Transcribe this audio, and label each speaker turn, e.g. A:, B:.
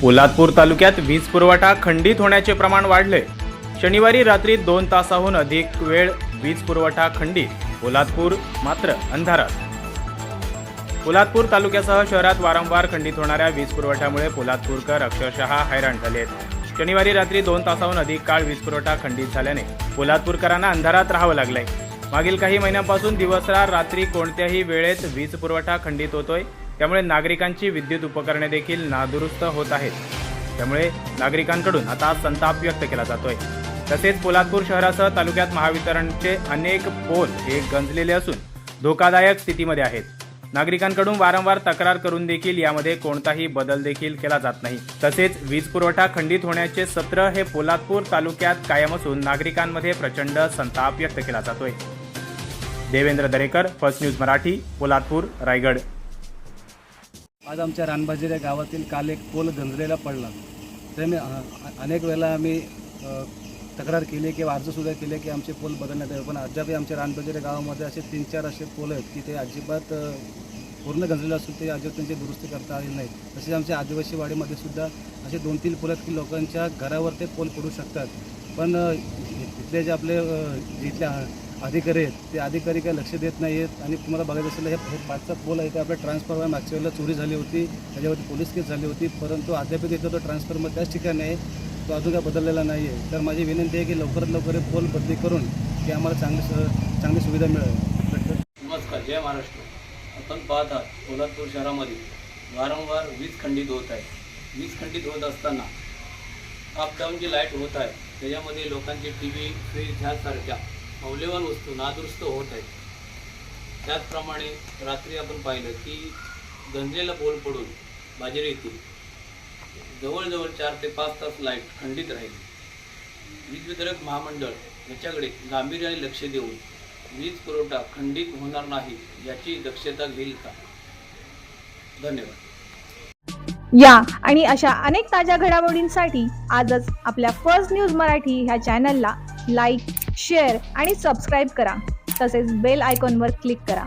A: पोलादपूर तालुक्यात वीज पुरवठा खंडित होण्याचे प्रमाण वाढले. शनिवारी रात्री दोन तासाहून अधिक वेळ वीज पुरवठा खंडित पोलादपूर मात्र अंधारात. पोलादपूर तालुक्यासह शहरात वारंवार खंडित होणाऱ्या वीज पुरवठ्यामुळे पोलादपूरकर अक्षरशः हैराण झाले आहेत. शनिवारी रात्री दोन तासाहून अधिक काळ वीज पुरवठा खंडित झाल्याने पोलादपूरकरांना अंधारात राहावं लागलंय. मागील काही महिन्यांपासून दिवसरार रात्री कोणत्याही वेळेत वीज पुरवठा खंडित होतोय त्यामुळे नागरिकांची विद्युत उपकरणे देखील नादुरुस्त होत आहेत. त्यामुळे नागरिकांकडून आता संताप व्यक्त केला जातोय. तसेच पोलादपूर शहरासह तालुक्यात महावितरणचे अनेक पोल हे गंजलेले असून धोकादायक स्थितीमध्ये आहेत. नागरिकांकडून वारंवार तक्रार करून देखील यामध्ये कोणताही बदल देखील केला जात नाही. तसेच वीज पुरवठा खंडित होण्याचे सत्र हे पोलादपूर तालुक्यात कायम असून नागरिकांमध्ये प्रचंड संताप व्यक्त केला जातोय. Devendra Darekar first news Marathi Poladpur Raigad.
B: आज आमच्या रानबाजीर या गावातील काल एक पोल गंजलेला पडला. तर मी अनेक वेळेला आम्ही तक्रार केली किंवा अर्जसुद्धा केले की आमचे पोल बदलण्यात यावे. पण अद्यापही आमच्या रानबाजीर या गावामध्ये असे तीन चार असे पोल आहेत की ते अजिबात पूर्ण गंजलेले असून ते अजिबात त्यांची दुरुस्ती करता आली नाही तसेच आमच्या आदिवासी वाडीमध्ये सुद्धा असे दोन तीन पोल आहेत की लोकांच्या घरावर ते पोल पडू शकतात. पण इथले जे आपले इथल्या अधिकारी आहेत. ते अधिकारी काही लक्ष देत नाही आहेत आणि तुम्हाला बघायचं असेल हे पाचचा पोल आहे ते आपल्या ट्रान्सफॉर्मर मागच्या वेळेला चोरी झाली होती. त्याच्यावरती पोलीस केस झाली होती. परंतु अद्याप तिथं तो ट्रान्सफॉर्मर त्याच ठिकाणी आहे. तो अजून काय बदललेला नाही आहे तर माझी विनंती आहे की लवकरात लवकर हे पोल बदली करून की आम्हाला चांगली स- चांगली सुविधा मिळेल.
C: नमस्कार जय महाराष्ट्र. आपण पाहत आहात कोल्हापूर शहरामध्ये वारंवार वीज खंडित होत आहे. वीज खंडित होत असताना अपडाऊन जी लाइट होत आहे. त्याच्यामध्ये लोकांचे टी व्ही फ्रीज ह्यासारख्या मौल्यवान वस्तू नादुरुस्त होत आहेत. त्याचप्रमाणे रात्री आपण पाहिलं की गंजलेला बोल पडून बाजरी येथील जवळजवळ चार ते पाच तास लाइट खंडित राहिली. वीज वितरक महामंडळ याच्याकडे गांभीर्याने लक्ष देऊन वीज पुरवठा खंडित होणार नाही याची दक्षता घेईल का? धन्यवाद.
D: या आणि अशा अनेक ताज्या घडामोडींसाठी आजच आपल्या फर्स्ट न्यूज मराठी ह्या चॅनलला लाईक शेअर आणि सबस्क्राईब करा. तसेच बेल आयकॉनवर क्लिक करा.